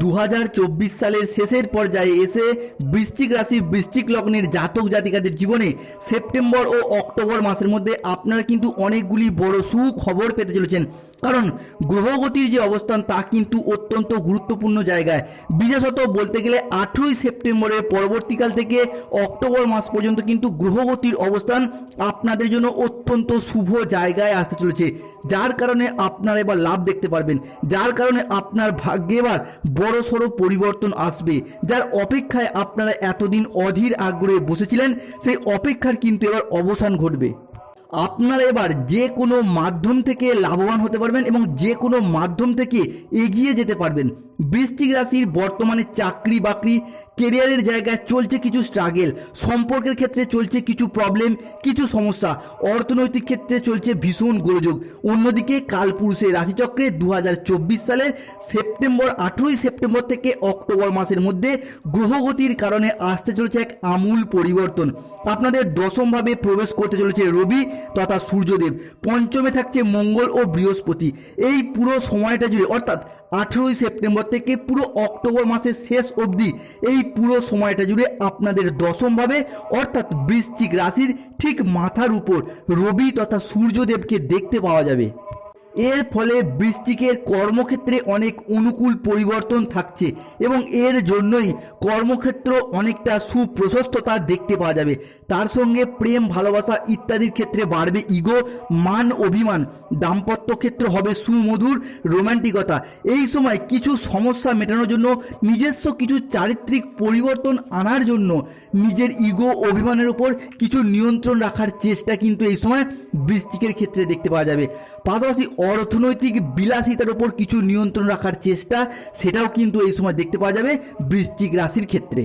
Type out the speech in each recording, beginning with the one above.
দু হাজার চব্বিশ সালের শেষের পর্যায়ে এসে বৃশ্চিক রাশি, বৃশ্চিক লগ্নের জাতক জাতিকাদের জীবনে সেপ্টেম্বর ও অক্টোবর মাসের মধ্যে আপনারা কিন্তু অনেকগুলি বড় সুখবর পেতে চলেছেন। কারণ গ্রহগতির যে অবস্থান তা কিন্তু অত্যন্ত গুরুত্বপূর্ণ জায়গায়। বিশেষত বলতে গেলে আঠেরোই সেপ্টেম্বরের পরবর্তীকাল থেকে অক্টোবর মাস পর্যন্ত কিন্তু গ্রহগতির অবস্থান আপনাদের জন্য অত্যন্ত শুভ জায়গায় আসতে চলেছে। যার কারণে আপনারা এবার লাভ দেখতে পারবেন। যার কারণে আপনার ভাগ্যে এবার বড় সড়ো পরিবর্তন আসবে। যার অপেক্ষায় আপনারা এতদিন অধীর আগ্রহে বসেছিলেন, সেই অপেক্ষার কিন্তু এবার অবসান ঘটবে। আপনারা এবার যে কোনো মাধ্যম থেকে লাভবান হতে পারবেন এবং যে কোনো মাধ্যম থেকে এগিয়ে যেতে পারবেন। বৃশ্চিক রাশির বর্তমানে চাকরি বাকরি কেরিয়ারের জায়গায় চলছে কিছু স্ট্রাগেল সম্পর্কের ক্ষেত্রে চলছে কিছু প্রবলেম কিছু সমস্যা, অর্থনৈতিক ক্ষেত্রে চলছে ভীষণ গোলযোগ। অন্যদিকে কালপুরুষের রাশিচক্রে দু হাজার চব্বিশ সালের সেপ্টেম্বর, আঠেরোই সেপ্টেম্বর থেকে অক্টোবর মাসের মধ্যে গ্রহগতির কারণে আসতে চলেছে এক আমূল পরিবর্তন। আপনাদের দশমভাবে প্রবেশ করতে চলেছে রবি তথা সূর্যদেব। পঞ্চমে থাকছে মঙ্গল ও বৃহস্পতি। এই পুরো সময়টা জুড়ে, অর্থাৎ আঠেরোই সেপ্টেম্বর থেকে পুরো অক্টোবর মাসের শেষ অবধি এই পুরো সময়টা জুড়ে আপনাদের দশমভাবে, অর্থাৎ বৃশ্চিক রাশির ঠিক মাথার উপর রবি তথা সূর্যদেবকে দেখতে পাওয়া যাবে। এর ফলে বৃষ্টিকের কর্মক্ষেত্রে অনেক অনুকূল পরিবর্তন থাকছে এবং এর জন্যই কর্মক্ষেত্র অনেকটা সুপ্রশস্ততা দেখতে পাওয়া যাবে। তার সঙ্গে প্রেম, ভালোবাসা ইত্যাদির ক্ষেত্রে বাড়বে ইগো, মান, অভিমান। দাম্পত্য ক্ষেত্র হবে সুমধুর, রোমান্টিকতা। এই সময় কিছু সমস্যা মেটানোর জন্য নিজস্ব কিছু চারিত্রিক পরিবর্তন আনার জন্য নিজের ইগো, অভিমানের উপর কিছু নিয়ন্ত্রণ রাখার চেষ্টা কিন্তু এই সময় বৃশ্চিকের ক্ষেত্রে দেখতে পাওয়া যাবে। পাশাপাশি অর্থনৈতিক বিলাসিতার উপর কিছু নিয়ন্ত্রণ রাখার চেষ্টা, সেটাও কিন্তু এই সময় দেখতে পাওয়া যাবে বৃশ্চিক রাশির ক্ষেত্রে।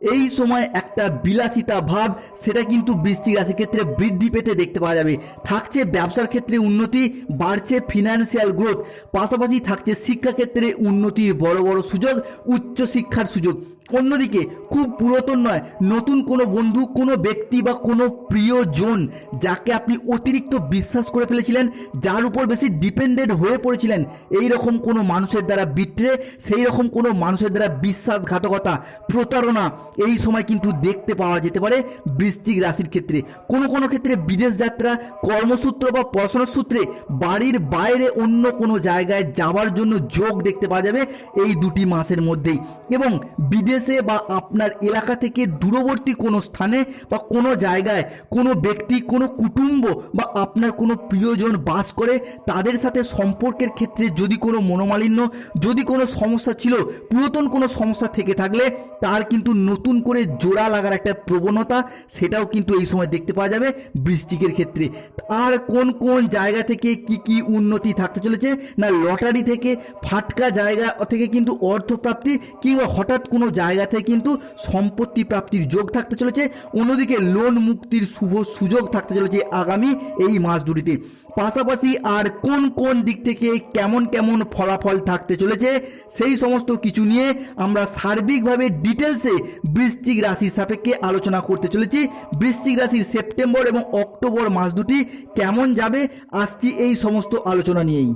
এই সময় একটা বিলাসিতা ভাব, সেটা কিন্তু বৃষ্টি রাশির ক্ষেত্রে বৃদ্ধি পেতে দেখতে পাওয়া যাবে। থাকছে ব্যবসার ক্ষেত্রে উন্নতি, বাড়ছে ফিনান্সিয়াল গ্রোথ পাশাপাশি থাকছে শিক্ষাক্ষেত্রে উন্নতির বড় বড় সুযোগ উচ্চ শিক্ষার সুযোগ। অন্যদিকে, খুব পুরাতন নয়, নতুন কোনো বন্ধু, কোনো ব্যক্তি বা কোনো প্রিয়জন যাকে আপনি অতিরিক্ত বিশ্বাস করে ফেলেছিলেন, যার উপর বেশি ডিপেন্ডেন্ট হয়ে পড়েছিলেন এই রকম কোনো মানুষের দ্বারা বিট্রে সেই রকম কোনো মানুষের দ্বারা বিশ্বাসঘাতকতা, প্রতারণা, এই সময় কিন্তু দেখতে পাওয়া যেতে পারে বৃশ্চিক রাশির ক্ষেত্রে। কোনো কোনো ক্ষেত্রে বিদেশ যাত্রা, কর্মসূত্র বা পড়াশোনার সূত্রে বাড়ির বাইরে অন্য কোনো জায়গায় যাওয়ার জন্য যোগ দেখতে পাওয়া যাবে এই দুটি মাসের মধ্যেই। এবং বিদেশে বা আপনার এলাকা থেকে দূরবর্তী কোনো স্থানে বা কোনো জায়গায় কোনো ব্যক্তি, কোনো কুটুম্ব বা আপনার কোনো প্রিয়জন বাস করে, তাদের সাথে সম্পর্কের ক্ষেত্রে যদি কোনো মনোমালিন্য, যদি কোনো সমস্যা ছিল, পুরাতন কোনো সমস্যা থেকে থাকলে তার কিন্তু নতুন করে জোড়া লাগার একটা প্রবণতা সেটাও কিন্তু এই সময় দেখতে পাওয়া যাবে বৃষ্টিকের ক্ষেত্রে। আর কোন কোন জায়গা থেকে কি কি উন্নতি থাকতে চলেছে? না, লটারি থেকে, ফাটকা জায়গা থেকে কিন্তু অর্থপ্রাপ্তি কিংবা হঠাৎ কোনো জায়গা থেকে কিন্তু সম্পত্তি প্রাপ্তির যোগ থাকতে চলেছে। অন্যদিকে লোন মুক্তির শুভ সুযোগ থাকতে চলেছে আগামী এই মাস দুটিতে। পাশাপাশি আর কোন কোন দিক থেকে কেমন কেমন ফলাফল থাকতে চলেছে সেই সমস্ত কিছু নিয়ে আমরা সার্বিকভাবে ডিটেলসে বৃশ্চিক রাশির সাপেক্ষে আলোচনা করতে চলেছি। বৃশ্চিক রাশির সেপ্টেম্বর এবং অক্টোবর মাস দুটি কেমন যাবে, আসছি এই সমস্ত আলোচনা নিয়েই।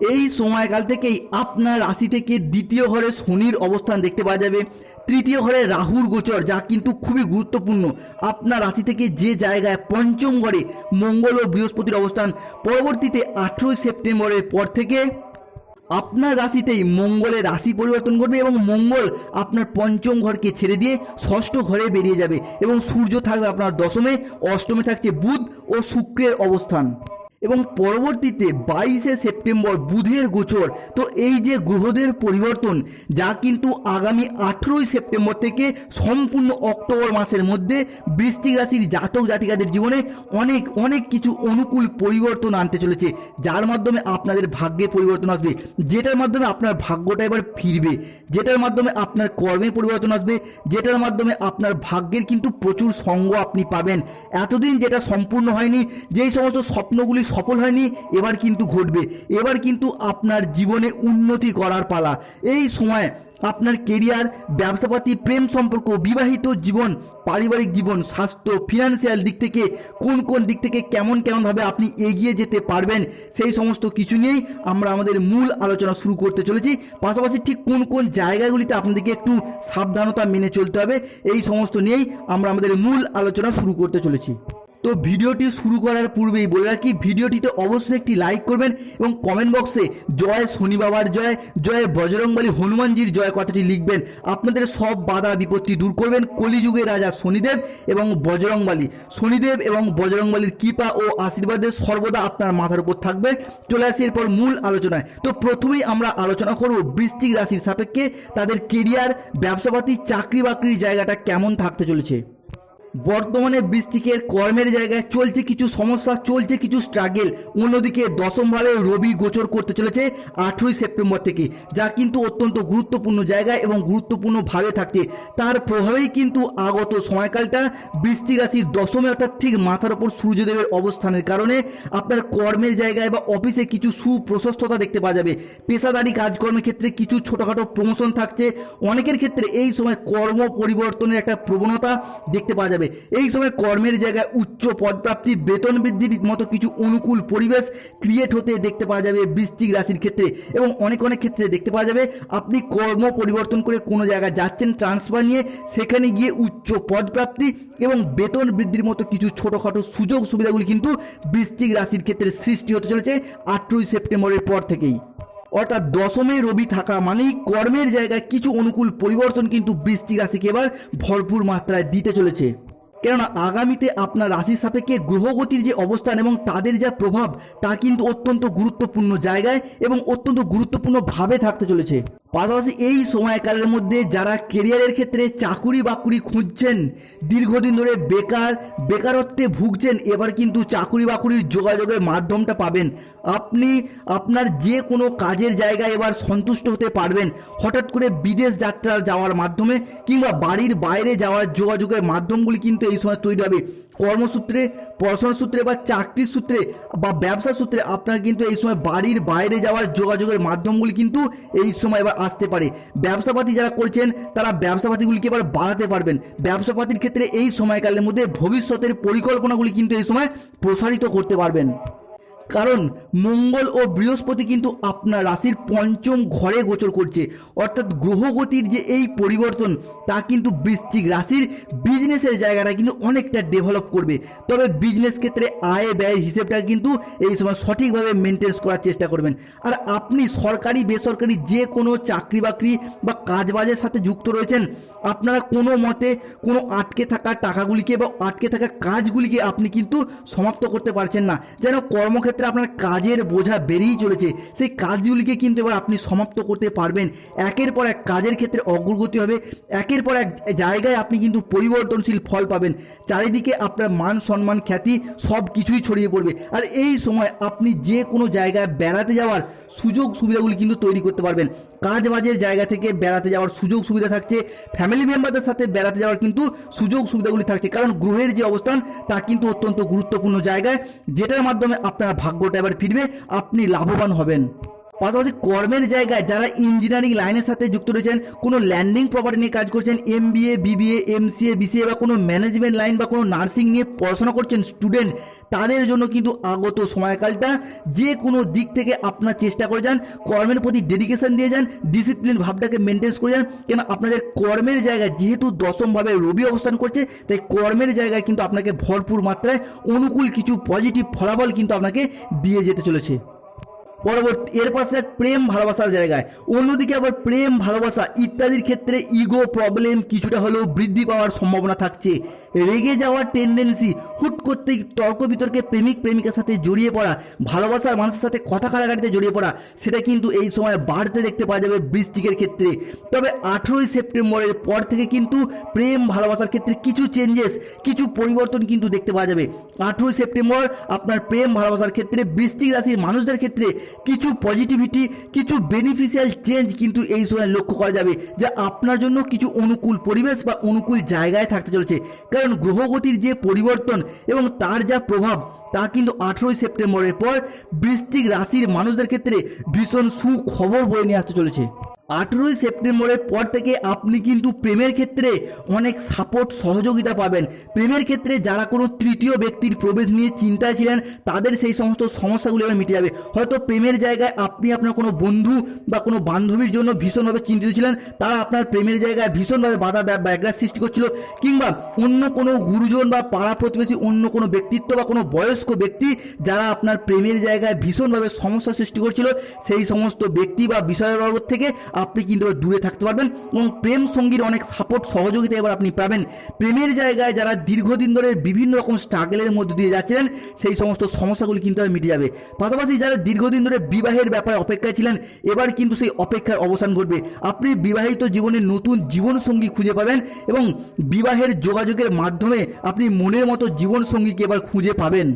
এই সময়কাল থেকেই আপনার রাশি থেকে দ্বিতীয় ঘরে শনির অবস্থান দেখতে পাওয়া যাবে। তৃতীয় ঘরে রাহুর গোচর, যা কিন্তু খুবই গুরুত্বপূর্ণ। আপনার রাশি থেকে যে জায়গায় পঞ্চম ঘরে মঙ্গল ও বৃহস্পতির অবস্থান, পরবর্তীতে আঠেরোই সেপ্টেম্বরের পর থেকে আপনার রাশিতেই মঙ্গলের রাশি পরিবর্তন করবে এবং মঙ্গল আপনার পঞ্চম ঘরকে ছেড়ে দিয়ে ষষ্ঠ ঘরে বেরিয়ে যাবে এবং সূর্য থাকবে আপনার দশমে, অষ্টমে থাকছে বুধ ও শুক্রের অবস্থান। এবং পরবর্তীতে বাইশে সেপ্টেম্বর বুধের গোচর। তো এই যে গ্রহদের পরিবর্তন, যা কিন্তু আগামী আঠেরোই সেপ্টেম্বর থেকে সম্পূর্ণ অক্টোবর মাসের মধ্যে বৃষ্টিক রাশির জাতক জাতিকাদের জীবনে অনেক অনেক কিছু অনুকূল পরিবর্তন আনতে চলেছে, যার মাধ্যমে আপনাদের ভাগ্যে পরিবর্তন আসবে। যেটার মাধ্যমে আপনার ভাগ্যটা এবার ফিরবে, যেটার মাধ্যমে আপনার কর্মে পরিবর্তন আসবে, যেটার মাধ্যমে আপনার ভাগ্যের কিন্তু প্রচুর সঙ্গ আপনি পাবেন। এতদিন যেটা সম্পূর্ণ হয়নি, যেই সমস্ত স্বপ্নগুলি সফল হয়নি, এবার কিন্তু ঘটবে। এবার কিন্তু আপনার জীবনে উন্নতি করার পালা। এই সময় আপনার কেরিয়ার ব্যবসাপাতি, প্রেম সম্পর্ক, বিবাহিত জীবন, পারিবারিক জীবন, স্বাস্থ্য ফিনান্সিয়াল দিক থেকে কোন কোন দিক থেকে কেমন কেমনভাবে আপনি এগিয়ে যেতে পারবেন, সেই সমস্ত কিছু নিয়েই আমরা আমাদের মূল আলোচনা শুরু করতে চলেছি। পাশাপাশি ঠিক কোন কোন জায়গাগুলিতে আপনাদেরকে একটু সাবধানতা মেনে চলতে হবে, এই সমস্ত নিয়েই আমরা আমাদের মূল আলোচনা শুরু করতে চলেছি। তো ভিডিওটি শুরু করার পূর্বেই বলে রাখি, ভিডিওটিতে অবশ্যই একটি লাইক করবেন এবং কমেন্ট বক্সে জয় শনি বাবার জয় জয় বজরংবলী হনুমানজির জয় কথাটি লিখবেন। আপনাদের সব বাধা বিপত্তি দূর করবেন কলিযুগের রাজা শনিদেব এবং বজরংবলী। শনিদেব এবং বজরংবলীর কৃপা ও আশীর্বাদের সর্বদা আপনার মাথার উপর থাকবে। চলে আসি এরপর মূল আলোচনায়। তো প্রথমেই আমরা আলোচনা করব বৃশ্চিক রাশির সাপেক্ষে তাদের কেরিয়ার ব্যবসাপাতি চাকরি বাকরির জায়গাটা কেমন থাকতে চলেছে। বর্তমানে বৃষ্টিকের কর্মের জায়গায় চলছে কিছু সমস্যা, চলছে কিছু স্ট্রাগেল অন্যদিকে দশমভাবে রবি গোচর করতে চলেছে আঠেরোই সেপ্টেম্বর থেকে, যা কিন্তু অত্যন্ত গুরুত্বপূর্ণ জায়গায় এবং গুরুত্বপূর্ণভাবে থাকছে। তার প্রভাবেই কিন্তু আগত সময়কালটা বৃষ্টি রাশির দশমে অর্থাৎ ঠিক মাথার ওপর সূর্যদেবের অবস্থানের কারণে আপনার কর্মের জায়গায় বা অফিসে কিছু সুপ্রশস্ততা দেখতে পাওয়া যাবে। পেশাদারি কাজকর্মের ক্ষেত্রে কিছু ছোটোখাটো প্রমোশন থাকছে। অনেকের ক্ষেত্রে এই সময় কর্ম পরিবর্তনের একটা প্রবণতা দেখতে পাওয়া যাবে। এই সময় কর্মের জায়গায় উচ্চ পদপ্রাপ্তি, বেতন বৃদ্ধির মতো কিছু অনুকূল পরিবেশ ক্রিয়েট হতে দেখতে পাওয়া যাবে বৃশ্চিক রাশির ক্ষেত্রে এবং অনেক অনেক ক্ষেত্রে দেখতে পাওয়া যাবে আপনি কর্ম পরিবর্তন করে কোনো জায়গায় যাচ্ছেন ট্রান্সফার নিয়ে সেখানে গিয়ে উচ্চ পদপ্রাপ্তি এবং বেতন বৃদ্ধির মতো কিছু ছোটোখাটো সুযোগ সুবিধাগুলি কিন্তু বৃশ্চিক রাশির ক্ষেত্রে সৃষ্টি হতে চলেছে আঠেরোই সেপ্টেম্বরের পর থেকেই। অর্থাৎ দশমে রবি থাকা মানেই কর্মের জায়গায় কিছু অনুকূল পরিবর্তন কিন্তু বৃষ্টি রাশিকে এবার ভরপুর মাত্রায় দিতে চলেছে। কেননা আগামীতে আপনার রাশির সাপেক্ষে গ্রহগতির যে অবস্থান এবং তাদের যা প্রভাব, তা কিন্তু অত্যন্ত গুরুত্বপূর্ণ জায়গায় এবং অত্যন্ত গুরুত্বপূর্ণভাবে থাকতে চলেছে। পাশাপাশি এই সময়কালের মধ্যে যারা কেরিয়ারের ক্ষেত্রে চাকুরি বাকুরি খুঁজছেন, দীর্ঘদিন ধরে বেকার, বেকারত্বে ভুগছেন, এবার কিন্তু চাকুরি বাকুরির যোগাযোগের মাধ্যমটা পাবেন। আপনি আপনার যে কোনো কাজের জায়গায় এবার সন্তুষ্ট হতে পারবেন। হঠাৎ করে বিদেশ যাত্রা যাওয়ার মাধ্যমে কিংবা বাড়ির বাইরে যাওয়ার যোগাযোগের মাধ্যমগুলি কিন্তু এই সময় তৈরি হবে। কর্মসূত্রে, পড়াশোনার সূত্রে বা চাকরির সূত্রে বা ব্যবসা সূত্রে আপনার কিন্তু এই সময় বাড়ির বাইরে যাওয়ার যোগাযোগের মাধ্যমগুলি কিন্তু এই সময় এবার আসতে পারে। ব্যবসাপাতি যারা করছেন, তারা ব্যবসাপাতিগুলিকে এবার বাড়াতে পারবেন। ব্যবসাপাতির ক্ষেত্রে এই সময়কালের মধ্যে ভবিষ্যতের পরিকল্পনাগুলি কিন্তু এই সময় প্রসারিত করতে পারবেন। কারণ মঙ্গল ও বৃহস্পতি কিন্তু আপনার রাশির পঞ্চম ঘরে গোচর করছে। অর্থাৎ গ্রহগতির যে এই পরিবর্তন, তা কিন্তু বৃশ্চিক রাশির বিজনেসের জায়গাটা কিন্তু অনেকটা ডেভেলপ করবে। তবে বিজনেস ক্ষেত্রে আয় ব্যয়ের হিসেবটা কিন্তু এই সময় সঠিকভাবে মেনটেন্স করার চেষ্টা করবেন। আর আপনি সরকারি, বেসরকারি যে কোনো চাকরি বাকরি বা কাজবাজের সাথে যুক্ত রয়েছেন, আপনারা কোনো মতে কোনো আটকে থাকা টাকাগুলিকে বা আটকে থাকা কাজগুলিকে আপনি কিন্তু সমাপ্ত করতে পারছেন না। যেন কর্মক্ষেত্রে আপনার কাজের বোঝা বেরিয়েই চলেছে। সেই কাজগুলিকে কিন্তু এবার আপনি সমাপ্ত করতে পারবেন। একের পর এক কাজের ক্ষেত্রে অগ্রগতি হবে। একের পর এক জায়গায় আপনি কিন্তু পরিবর্তনশীল ফল পাবেন। চারিদিকে আপনার মান, সম্মান, খ্যাতি সব কিছুই ছড়িয়ে পড়বে। আর এই সময় আপনি যে কোনো জায়গায় বেড়াতে যাওয়ার সুযোগ সুবিধাগুলি কিন্তু তৈরি করতে পারবেন। কাজ বাজের জায়গা থেকে বেড়াতে যাওয়ার সুযোগ সুবিধা থাকছে। ফ্যামিলি মেম্বারদের সাথে বেড়াতে যাওয়ার কিন্তু সুযোগ সুবিধাগুলি থাকছে। কারণ গ্রহের যে অবস্থান, তা কিন্তু অত্যন্ত গুরুত্বপূর্ণ জায়গায়, যেটার মাধ্যমে আপনার ভাগ্যটা এবার ফিরবে আপনি লাভবান হবেন। পাশাপাশি কর্মের জায়গায় যারা ইঞ্জিনিয়ারিং লাইনের সাথে যুক্ত রয়েছেন, কোনো ল্যান্ডিং প্রপার্টি নিয়ে কাজ করছেন M BA BBA MCA BCA বা কোনো ম্যানেজমেন্ট লাইন বা কোনো নার্সিং নিয়ে পড়াশোনা করছেন স্টুডেন্ট তাদের জন্য কিন্তু আগত সময়কালটা যে কোনো দিক থেকে আপনার চেষ্টা করে যান, কর্মের প্রতি ডেডিকেশন দিয়ে যান ডিসিপ্লিন ভাবটাকে মেনটেন্স করে যান। কেন আপনাদের কর্মের জায়গায় যেহেতু দশমভাবে রবি অবস্থান করছে, তাই কর্মের জায়গায় কিন্তু আপনাকে ভরপুর মাত্রায় অনুকূল কিছু পজিটিভ ফলাফল কিন্তু আপনাকে দিয়ে যেতে চলেছে। পরবর্তী এর পাশে এক প্রেম, ভালোবাসার জায়গায়। অন্যদিকে আবার প্রেম, ভালোবাসা ইত্যাদির ক্ষেত্রে ইগো প্রবলেম কিছুটা হলেও বৃদ্ধি পাওয়ার সম্ভাবনা থাকছে। রেগে যাওয়ার টেন্ডেন্সি হুট করতে তর্ক বিতর্কে প্রেমিক, প্রেমিকার সাথে জড়িয়ে পড়া, ভালোবাসার মানুষের সাথে কথা কাটাকাটিতে জড়িয়ে পড়া, সেটা কিন্তু এই সময় বাড়তে দেখতে পাওয়া যাবে বৃষ্টিকের ক্ষেত্রে। তবে আঠেরোই সেপ্টেম্বরের পর থেকে কিন্তু প্রেম, ভালোবাসার ক্ষেত্রে কিছু চেঞ্জেস কিছু পরিবর্তন কিন্তু দেখতে পাওয়া যাবে। আঠেরোই সেপ্টেম্বর আপনার প্রেম, ভালোবাসার ক্ষেত্রে বৃষ্টিক রাশির মানুষদের ক্ষেত্রে কিছু পজিটিভিটি কিছু বেনিফিশিয়াল চেঞ্জ কিন্তু এই সময় লক্ষ্য করা যাবে যা আপনার জন্য কিছু অনুকূল পরিবেশ বা অনুকূল জায়গায় থাকতে চলেছে। কারণ গ্রহগতির যে পরিবর্তন এবং তার যা প্রভাব, তা কিন্তু আঠেরোই সেপ্টেম্বরের পর বৃষ্টিক রাশির মানুষদের ক্ষেত্রে ভীষণ সুখবর বয়ে নিয়ে আসতে চলেছে। আঠেরোই সেপ্টেম্বরের পর থেকে আপনি কিন্তু প্রেমের ক্ষেত্রে অনেক সাপোর্ট সহযোগিতা পাবেন। প্রেমের ক্ষেত্রে যারা কোনো তৃতীয় ব্যক্তির প্রবেশ নিয়ে চিন্তায় ছিলেন, তাদের সেই সমস্ত সমস্যাগুলি এবার মিটে যাবে। হয়তো প্রেমের জায়গায় আপনি আপনার কোনো বন্ধু বা কোনো বান্ধবীর জন্য ভীষণভাবে চিন্তিত ছিলেন, তারা আপনার প্রেমের জায়গায় ভীষণভাবে বাধা ব্য- সৃষ্টি করছিল, কিংবা অন্য কোনো গুরুজন বা পাড়া প্রতিবেশী, অন্য কোনো ব্যক্তিত্ব বা কোনো বয়স্ক ব্যক্তি যারা আপনার প্রেমের জায়গায় ভীষণভাবে সমস্যা সৃষ্টি করছিল, সেই সমস্ত ব্যক্তি বা বিষয়বর্গ থেকে আপনি কিন্তু দূরে থাকতে পারবেন এবং প্রেম সঙ্গীর অনেক সাপোর্ট সহযোগিতা এবার আপনি পাবেন। প্রেমের জায়গায় যারা দীর্ঘদিন ধরে বিভিন্ন রকম স্ট্রাগলের মধ্যে দিয়ে যাচ্ছিলেন, সেই সমস্ত সমস্যাগুলি কিন্তু মিটে যাবে। পাশাপাশি যারা দীর্ঘদিন ধরে বিবাহের ব্যাপারে অপেক্ষায় ছিলেন, এবার কিন্তু সেই অপেক্ষার অবসান ঘটবে। আপনি বিবাহিত জীবনে নতুন জীবনসঙ্গী খুঁজে পাবেন এবং বিবাহের যোগাযোগের মাধ্যমে আপনি মনের মতো জীবনসঙ্গীকে এবার খুঁজে পাবেন।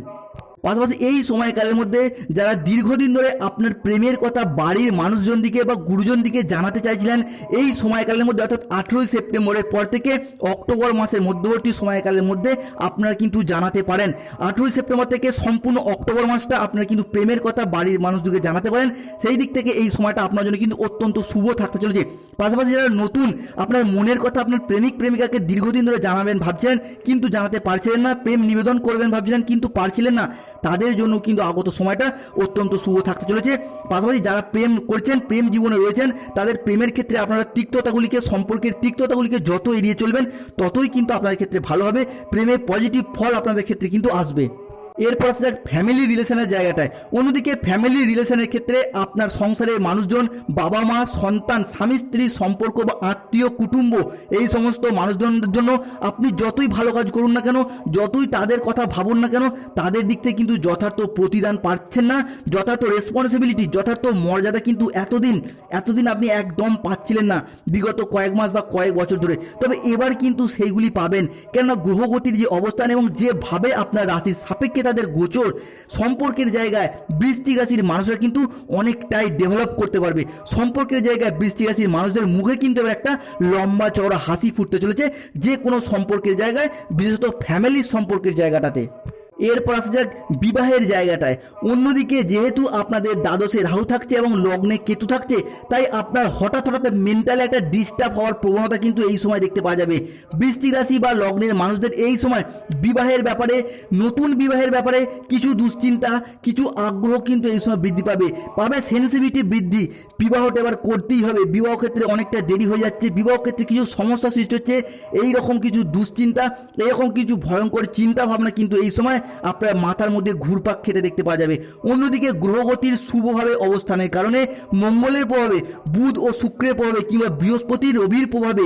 পাশাপাশি এই সময়কালের মধ্যে যারা দীর্ঘদিন ধরে আপনার প্রেমের কথা বাড়ির মানুষজন দিকে বা গুরুজন দিকে জানাতে চাইছিলেন, এই সময়কালের মধ্যে, অর্থাৎ আঠেরোই সেপ্টেম্বরের পর থেকে অক্টোবর মাসের মধ্যবর্তী সময়কালের মধ্যে আপনারা কিন্তু জানাতে পারেন। আঠেরোই সেপ্টেম্বর থেকে সম্পূর্ণ অক্টোবর মাসটা আপনারা কিন্তু প্রেমের কথা বাড়ির মানুষদেরকে জানাতে পারেন। সেই দিক থেকে এই সময়টা আপনার জন্য কিন্তু অত্যন্ত শুভ থাকতে চলেছে। পাশাপাশি যারা নতুন, আপনার মনের কথা আপনার প্রেমিক, প্রেমিকাকে দীর্ঘদিন ধরে জানাবেন ভাবছিলেন, কিন্তু জানাতে পারছিলেন না, প্রেম নিবেদন করবেন ভাবছিলেন, কিন্তু পারছিলেন না। তাদের জন্য কিন্তু আগত সময়টা অত্যন্ত শুভ থাকতে চলেছে। পাশাপাশি যারা প্রেম করছেন, প্রেম জীবনে রয়েছেন, তাদের প্রেমের ক্ষেত্রে আপনারা তিক্ততাগুলিকে, সম্পর্কের তিক্ততাগুলিকে যত এড়িয়ে চলবেন, ততই কিন্তু আপনাদের ক্ষেত্রে ভালো হবে। প্রেমের পজিটিভ ফল আপনাদের ক্ষেত্রে কিন্তু আসবে। এরপর আসা যাক ফ্যামিলি রিলেশনের জায়গাটায়। অন্যদিকে ফ্যামিলি রিলেশনের ক্ষেত্রে আপনার সংসারের মানুষজন বাবা মা, সন্তান, স্বামী, স্ত্রী, সম্পর্ক বা আত্মীয়, কুটুম্ব, এই সমস্ত মানুষজনদের জন্য আপনি যতই ভালো কাজ করুন না কেন, যতই তাদের কথা ভাবুন না কেন, তাদের দিক থেকে কিন্তু যথার্থ প্রতিদান পাচ্ছেন না, যথার্থ রেসপন্সিবিলিটি যথার্থ মর্যাদা কিন্তু এতদিন এতদিন আপনি একদম পাচ্ছিলেন না, বিগত কয়েক মাস বা কয়েক বছর ধরে। তবে এবার কিন্তু সেইগুলি পাবেন। কেননা গ্রহগতির যে অবস্থান এবং যেভাবে আপনার রাশির সাপেক্ষে তাদের গোচর সম্পর্কের জায়গায় বৃষ্টি রাশির মানুষরা কিন্তু অনেকটাই ডেভেলপ করতে পারবে। সম্পর্কের জায়গায় বৃষ্টি রাশির মানুষদের মুখে কিন্তু এবার একটা লম্বা চওড়া হাসি ফুটতে চলেছে যে কোনো সম্পর্কের জায়গায়, বিশেষত ফ্যামিলির সম্পর্কের জায়গাটাতে। এরপর আসা যাক বিবাহের জায়গাটায়। অন্যদিকে যেহেতু আপনাদের দ্বাদশে রাহু থাকছে এবং লগ্নে কেতু থাকছে, তাই আপনার হঠাৎ হঠাৎ মেন্টালি একটা ডিস্টার্ব হওয়ার প্রবণতা কিন্তু এই সময় দেখতে পাওয়া যাবে। বৃষ্টি রাশি বা লগ্নের মানুষদের এই সময় বিবাহের ব্যাপারে, নতুন বিবাহের ব্যাপারে কিছু দুশ্চিন্তা, কিছু আগ্রহ কিন্তু এই সময় বৃদ্ধি পাবে। পাবে সেন্সিটিভিটি বৃদ্ধি। বিবাহটা এবার করতেই হবে। বিবাহ ক্ষেত্রে অনেকটা দেরি হয়ে যাচ্ছে। বিবাহ ক্ষেত্রে কিছু সমস্যা সৃষ্টি হচ্ছে। এই রকম কিছু দুশ্চিন্তা, এরকম কিছু ভয়ঙ্কর চিন্তা ভাবনা কিন্তু এই সময় আপনার মাথার মধ্যে ঘুরপাক খেতে দেখতে পাওয়া যাবে। অন্যদিকে গ্রহগতির শুভভাবে অবস্থানের কারণে মঙ্গলের প্রভাবে, বুধ ও শুক্রের প্রভাবে কিংবা বৃহস্পতি রবির প্রভাবে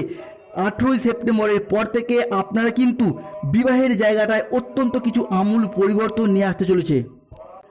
আঠেরোই সেপ্টেম্বরের পর থেকে আপনারা কিন্তু বিবাহের জায়গাটায় অত্যন্ত কিছু আমূল পরিবর্তন নিয়ে আসতে চলেছে।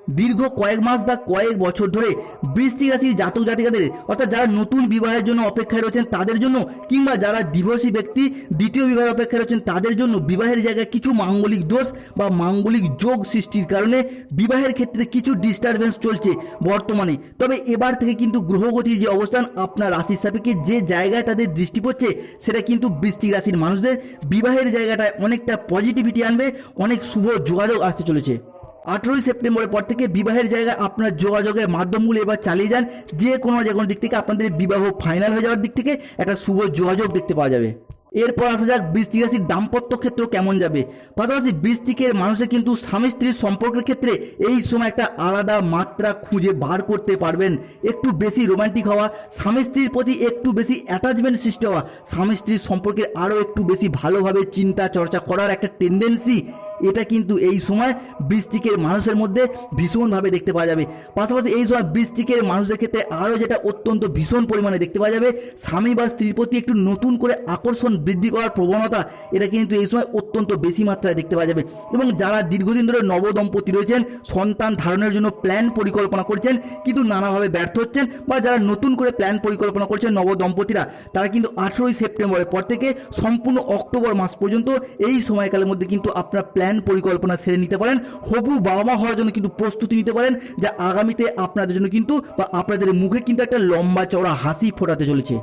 দীর্ঘ কয়েক মাস বা কয়েক বছর ধরে বৃষ্টি রাশির জাতক জাতিকাদের, অর্থাৎ যারা নতুন বিবাহের জন্য অপেক্ষায় রয়েছেন তাদের জন্য, কিংবা যারা ডিভোর্সি ব্যক্তি, দ্বিতীয় বিবাহের অপেক্ষায় রয়েছেন তাদের জন্য বিবাহের জায়গায় কিছু মাঙ্গলিক দোষ বা মাঙ্গলিক যোগ সৃষ্টির কারণে বিবাহের ক্ষেত্রে কিছু ডিস্টারবেন্স চলছে বর্তমানে। তবে এবার থেকে কিন্তু গ্রহগতির যে অবস্থান, আপনার রাশির সাপেক্ষে যে জায়গায় তাদের দৃষ্টি পড়ছে, সেটা কিন্তু বৃষ্টিক রাশির মানুষদের বিবাহের জায়গাটায় অনেকটা পজিটিভিটি আনবে, অনেক শুভ যোগাযোগ আসতে চলেছে। আঠেরোই সেপ্টেম্বরের পর থেকে বিবাহের জায়গায় আপনার যোগাযোগের মাধ্যমগুলো এবার চালিয়ে যান। যে কোনো যে কোনো দিক থেকে আপনাদের বিবাহ ফাইনাল হয়ে যাওয়ার দিক থেকে একটা শুভ যোগাযোগ দেখতে পাওয়া যাবে। এরপর আসা যাক বৃষ্টিক রাশির দাম্পত্য ক্ষেত্র কেমন যাবে। পাশাপাশি বৃষ্টিকের মানুষের কিন্তু স্বামী স্ত্রীর সম্পর্কের ক্ষেত্রে এই সময় একটা আলাদা মাত্রা খুঁজে বার করতে পারবেন। একটু বেশি রোমান্টিক হওয়া, স্বামী স্ত্রীর প্রতি একটু বেশি অ্যাটাচমেন্ট সৃষ্টি হওয়া, স্বামী স্ত্রীর সম্পর্কে আরও একটু বেশি ভালোভাবে চিন্তা চর্চা করার একটা টেন্ডেন্সি এটা কিন্তু এই সময় বৃষ্টিকের মানুষের মধ্যে ভীষণভাবে দেখতে পাওয়া যাবে। পাশাপাশি এই সময় বৃষ্টিকের মানুষদের ক্ষেত্রে আরও যেটা অত্যন্ত ভীষণ পরিমাণে দেখতে পাওয়া যাবে, স্বামী বা স্ত্রীর প্রতি একটু নতুন করে আকর্ষণ বৃদ্ধি করার প্রবণতা এটা কিন্তু এই সময় অত্যন্ত বেশি মাত্রায় দেখতে পাওয়া যাবে। এবং যারা দীর্ঘদিন ধরে নবদম্পতি রয়েছেন, সন্তান ধারণের জন্য প্ল্যান পরিকল্পনা করছেন, কিন্তু নানাভাবে ব্যর্থ হচ্ছেন বা যারা নতুন করে প্ল্যান পরিকল্পনা করছেন নবদম্পতিরা, তারা কিন্তু আঠেরোই সেপ্টেম্বরের পর থেকে সম্পূর্ণ অক্টোবর মাস পর্যন্ত এই সময়কালের মধ্যে কিন্তু আপনার প্ল্যান প্ল্যান পরিকল্পনা সেরে নিতে পারেন। হবু বাবা মা হওয়ার জন্য কিন্তু প্রস্তুতি নিতে পারেন, যা আগামীতে আপনাদের জন্য কিন্তু বা আপনাদের মুখে কিন্তু একটা লম্বা চওড়া হাসি ফোটাতে চলেছে।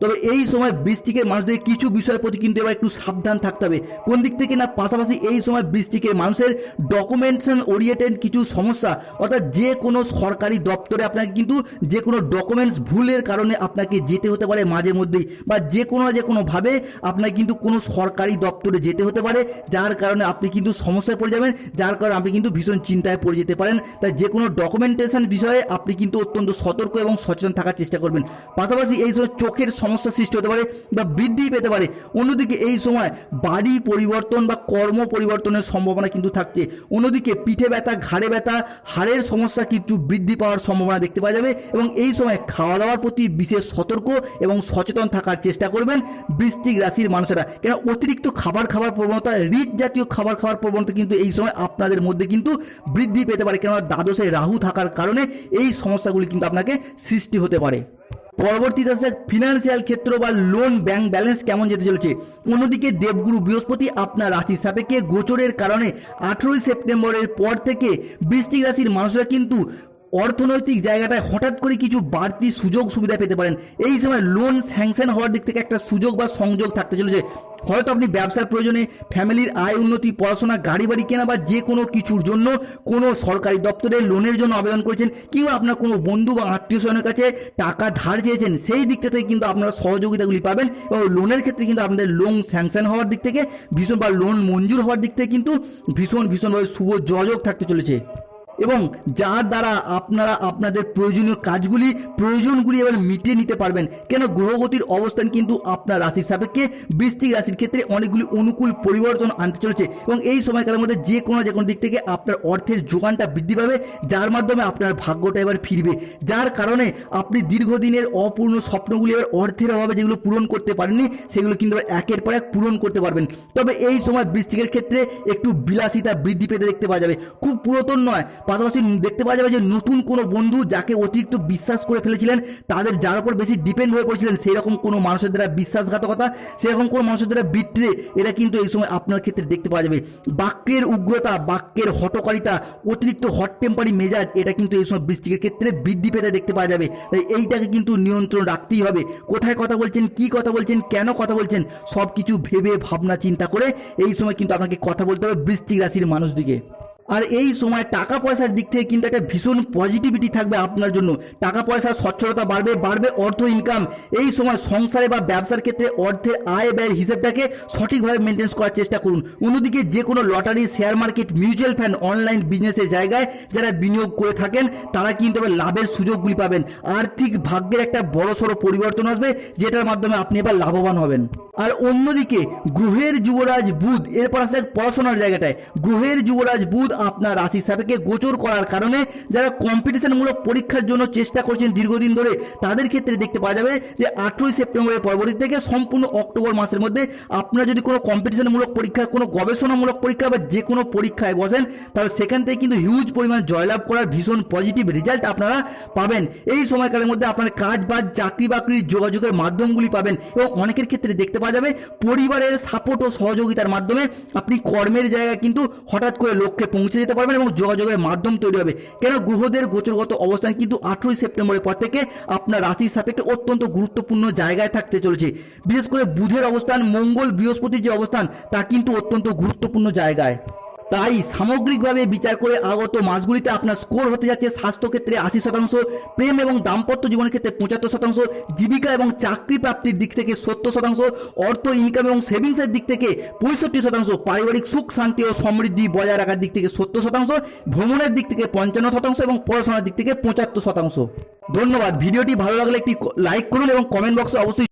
তবে এই সময় বৃষ্টিকের মানুষদের কিছু বিষয়ের প্রতি কিন্তু এবার একটু সাবধান থাকতে হবে। কোন দিক থেকে না পাশাপাশি এই সময় বৃষ্টিকের মানুষের ডকুমেন্টেশন ওরিয়েন্টেড কিছু সমস্যা, অর্থাৎ যে কোনো সরকারি দপ্তরে আপনাকে কিন্তু যে কোনো ডকুমেন্টস ভুলের কারণে আপনাকে যেতে হতে পারে মাঝে মধ্যেই, বা যে কোনো না যে কোনোভাবে আপনাকে কিন্তু কোনো সরকারি দপ্তরে যেতে হতে পারে, যার কারণে আপনি কিন্তু সমস্যায় পড়ে যাবেন, যার কারণে আপনি কিন্তু ভীষণ চিন্তায় পড়ে যেতে পারেন। তাই যে কোনো ডকুমেন্টেশন বিষয়ে আপনি কিন্তু অত্যন্ত সতর্ক এবং সচেতন থাকার চেষ্টা করবেন। পাশাপাশি এই সময় চোখের সমস্যা সৃষ্টি হতে পারে বা বৃদ্ধি পেতে পারে। অন্যদিকে এই সময় বাড়ি পরিবর্তন বা কর্ম পরিবর্তনের সম্ভাবনা কিন্তু থাকছে। অন্যদিকে পিঠে ব্যথা, ঘাড়ে ব্যথা, হাড়ের সমস্যা কিন্তু বৃদ্ধি পাওয়ার সম্ভাবনা দেখতে পাওয়া যাবে এবং এই সময় খাওয়া দাওয়ার প্রতি বিশেষ সতর্ক এবং সচেতন থাকার চেষ্টা করবেন বৃশ্চিক রাশির মানুষেরা। কেন অতিরিক্ত খাবার খাওয়ার প্রবণতা রিচ জাতীয় খাবার খাওয়ার প্রবণতা কিন্তু এই সময় আপনাদের মধ্যে কিন্তু বৃদ্ধি পেতে পারে। কেননা দ্বাদশে রাহু থাকার কারণে এই সমস্যাগুলি কিন্তু আপনাকে সৃষ্টি হতে পারে। পরবর্তীতে আছে ফিনান্সিয়াল ক্ষেত্র বা লোন ব্যাংক ব্যালেন্স কেমন যেতে চলেছে? অন্যদিকে দেবগুরু বৃহস্পতি আপনার রাশির সাপেক্ষে গোচরের কারণে আঠেরোই সেপ্টেম্বরের পর থেকে বৃষ্টিক রাশির মানুষরা কিন্তু অর্থনৈতিক জায়গাটায় হঠাৎ করে কিছু বাড়তি সুযোগ সুবিধা পেতে পারেন। এই সময় লোন স্যাংশন হওয়ার দিক থেকে একটা সুযোগ বা সংযোগ থাকতে চলেছে। হয়তো আপনি ব্যবসার প্রয়োজনে ফ্যামিলির আয় উন্নতি, পড়াশোনা গাড়ি বাড়ি কেনা বা যে কোনো কিছুর জন্য কোনো সরকারি দপ্তরে লোনের জন্য আবেদন করেছেন কিংবা আপনার কোনো বন্ধু বা আত্মীয় স্বজনের কাছে টাকা ধার চেয়েছেন, সেই দিকটা থেকে কিন্তু আপনারা সহযোগিতাগুলি পাবেন এবং লোনের ক্ষেত্রে কিন্তু আপনাদের লোন স্যাংশন হওয়ার দিক থেকে ভীষণ বা লোন মঞ্জুর হওয়ার দিক থেকে কিন্তু ভীষণ ভীষণভাবে শুভ যোগাযোগ থাকতে চলেছে। এবং যার দ্বারা আপনারা আপনাদের প্রয়োজনীয় কাজগুলি, প্রয়োজনগুলি এবার মিটিয়ে নিতে পারবেন। কেন? গ্রহগতির অবস্থান কিন্তু আপনার রাশির সাপেক্ষে বৃষ্টিক রাশির ক্ষেত্রে অনেকগুলি অনুকূল পরিবর্তন আনতে চলেছে এবং এই সময়কালের মধ্যে যে কোনো যে কোনো দিক থেকে আপনার অর্থের যোগানটা বৃদ্ধি পাবে, যার মাধ্যমে আপনার ভাগ্যটা এবার ফিরবে। যার কারণে আপনি দীর্ঘদিনের অপূর্ণ স্বপ্নগুলি এবার অর্থের অভাবে যেগুলো পূরণ করতে পারেননি, সেগুলো কিন্তু এবার একের পর এক পূরণ করতে পারবেন। তবে এই সময় বৃষ্টিকের ক্ষেত্রে একটু বিলাসিতা বৃদ্ধি পেতে দেখতে পাওয়া যাবে। খুব পুরাতন নয় পাশাপাশি দেখতে পাওয়া যাবে যে নতুন কোনো বন্ধু যাকে অতিরিক্ত বিশ্বাস করে ফেলেছিলেন, তাদের যার উপর বেশি ডিপেন্ড হয়ে পড়েছিলেন সেই রকম কোনো মানুষের দ্বারা বিশ্বাসঘাতকতা সেরকম কোনো মানুষের দ্বারা বিট্রে এটা কিন্তু এই সময় আপনার ক্ষেত্রে দেখতে পাওয়া যাবে। বাক্যের উগ্রতা, বাক্যের হটকারিতা, অতিরিক্ত হট টেম্পারি মেজাজ, এটা কিন্তু এই সময় বৃষ্টিকের ক্ষেত্রে বৃদ্ধি পেতে দেখতে পাওয়া যাবে। তাই এইটাকে কিন্তু নিয়ন্ত্রণ রাখতেই হবে। কোথায় কথা বলছেন, কি কথা বলছেন, কেন কথা বলছেন সব কিছু ভেবে, ভাবনা, চিন্তা করে এই সময় কিন্তু আপনাকে কথা বলতে হবে বৃষ্টিক রাশির মানুষদিকে। আর এই সময় টাকা পয়সার দিক থেকে কিন্তু একটা ভীষণ পজিটিভিটি থাকবে আপনার জন্য। টাকা পয়সার স্বচ্ছলতা বাড়বে বাড়বে অর্থ ইনকাম এই সময় সংসারে বা ব্যবসার ক্ষেত্রে অর্থের আয় ব্যয়ের হিসেবটাকে সঠিকভাবে মেনটেন্স করার চেষ্টা করুন। অন্যদিকে যে কোনো lottery share market mutual fund online বিজনেসের জায়গায় যারা বিনিয়োগ করে থাকেন, তারা কিন্তু এবার লাভের সুযোগগুলি পাবেন। আর্থিক ভাগ্যের একটা বড় সড়ো পরিবর্তন আসবে, যেটার মাধ্যমে আপনি এবার লাভবান হবেন। আর অন্যদিকে গ্রহের যুবরাজ বুধ, এরপর আসে পড়াশোনার জায়গাটায়। গ্রহের যুবরাজ বুধ আপনার রাশির সাপেক্ষে গোচর করার কারণে যারা কম্পিটিশনমূলক পরীক্ষার জন্য চেষ্টা করছেন দীর্ঘদিন ধরে, তাদের ক্ষেত্রে দেখতে পাওয়া যাবে যে আঠেরোই সেপ্টেম্বরের পরবর্তী থেকে সম্পূর্ণ অক্টোবর মাসের মধ্যে আপনারা যদি কোনো কম্পিটিশনমূলক পরীক্ষা, কোনো গবেষণামূলক পরীক্ষা বা যে কোনো পরীক্ষায় বসেন, তাহলে সেখান থেকে কিন্তু হিউজ পরিমাণ জয়লাভ করার ভীষণ পজিটিভ রেজাল্ট আপনারা পাবেন। এই সময়কালের মধ্যে আপনার কাজ বাজ, চাকরি বাকরির যোগাযোগের মাধ্যমগুলি পাবেন এবং অনেকের ক্ষেত্রে দেখতে পাওয়া যাবে পরিবারের সাপোর্ট ও সহযোগিতার মাধ্যমে আপনি কর্মের জায়গায় কিন্তু হঠাৎ করে লক্ষ্যে পৌঁছে যেতে পারবেন এবং যোগাযোগের মাধ্যম তৈরি হবে। কেন? গ্রহদের গোচরগত অবস্থান কিন্তু আঠেরোই সেপ্টেম্বরের পর থেকে আপনার রাশির সাপেক্ষে অত্যন্ত গুরুত্বপূর্ণ জায়গায় থাকতে চলেছে। বিশেষ করে বুধের অবস্থান, মঙ্গল বৃহস্পতির যে অবস্থান, তা কিন্তু অত্যন্ত গুরুত্বপূর্ণ জায়গায়। তাই সামগ্রিকভাবে বিচার করে আগত মাসগুলিতে আপনার স্কোর হতে যাচ্ছে স্বাস্থ্যক্ষেত্রে আশি শতাংশ, প্রেম এবং দাম্পত্য জীবনের ক্ষেত্রে পঁচাত্তর শতাংশ, জীবিকা এবং চাকরি প্রাপ্তির দিক থেকে সত্তর শতাংশ, অর্থ ইনকাম এবং সেভিংসের দিক থেকে পঁয়ষট্টি শতাংশ, পারিবারিক সুখ, শান্তি ও সমৃদ্ধি বজায় রাখার দিক থেকে সত্তর শতাংশ, ভ্রমণের দিক থেকে পঞ্চান্ন শতাংশ এবং পড়াশোনার দিক থেকে পঁচাত্তর শতাংশ। ধন্যবাদ। ভিডিওটি ভালো লাগলে একটি লাইক করুন এবং কমেন্ট বক্সে অবশ্যই